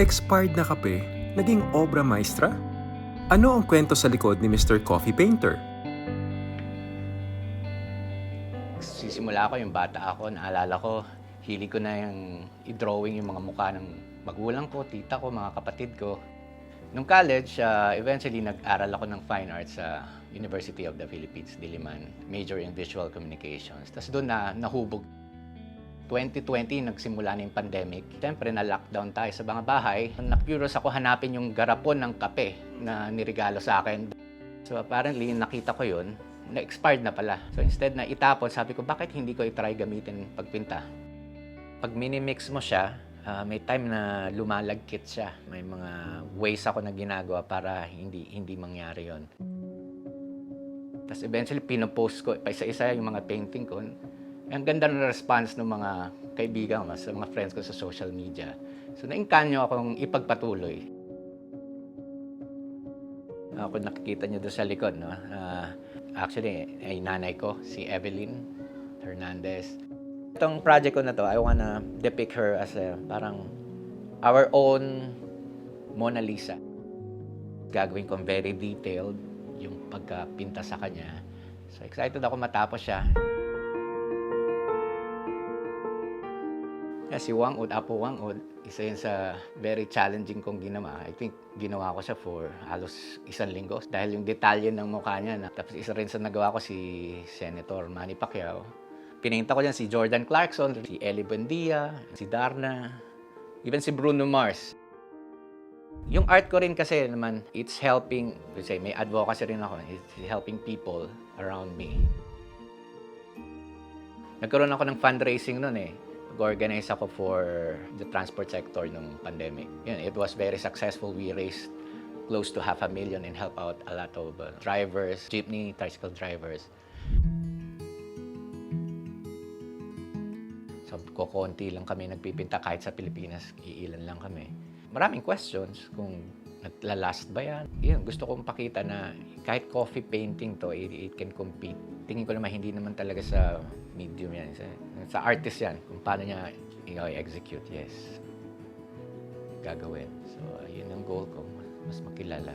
Expired na kape, naging obra maestra? Ano ang kwento sa likod ni Mr. Coffee Painter? Sisimula ako yung bata ako, naalala ko, hili ko na yung i-drawing yung mga mukha ng magulang ko, tita ko, mga kapatid ko. Nung college, ah, eventually nag-aral ako ng fine arts sa University of the Philippines, Diliman, major in visual communications. Tapos doon na nahubog 2020, nagsimula na yung pandemic. Siyempre, na-lockdown tayo sa mga bahay. Na-curious ako hanapin yung garapon ng kape na nirigalo sa akin. So apparently, nakita ko yun, na-expired na pala. So instead na itapon, sabi ko, bakit hindi ko i-try gamitin pagpinta? Pag minimix mo siya, ah, may time na lumalagkit siya. May mga ways ako na ginagawa para hindi hindi mangyari yon. Tapos eventually, pinopost ko pa isa-isa yung mga painting ko. Ang ganda ng response ng mga kaibigan ko, sa mga friends ko sa social media. So, naingkanyo akong ipagpatuloy. Ako nakikita niyo doon sa likod, no? Ah, actually, ay nanay ko, si Evelyn Hernandez. Itong project ko na to, I wanna depict her as a parang our own Mona Lisa. Gagawin kong very detailed yung pagkapinta sa kanya. So excited ako matapos siya. Yeah, si Wang Ud, Apo Wang Ud, isa yun sa very challenging kong ginawa. I think ginawa ko siya for halos isang linggo. Dahil yung detalye ng mukha niya. Na, tapos isa rin sa nagawa ko si Senator Manny Pacquiao. Pininta ko dyan si Jordan Clarkson, si Ellie Buendia, si Darna, even si Bruno Mars. Yung art ko rin kasi naman, it's helping, let's say, may advocacy rin ako, it's helping people around me. Nagkaroon ako ng fundraising noon eh. Nag-organize ako for the transport sector nung pandemic. Yun, it was very successful. We raised close to half a million and help out a lot of uh, drivers, jeepney, tricycle drivers. So, kukunti lang kami nagpipinta kahit sa Pilipinas, iilan lang kami. Maraming questions kung naglalast ba yan. Yun, gusto kong pakita na kahit coffee painting to, it, it can compete. Tingin ko naman hindi naman talaga sa medium yan. Sa, sa artist yan, kung paano niya i-execute, yes. Gagawin. So, yun ang goal ko, mas makilala.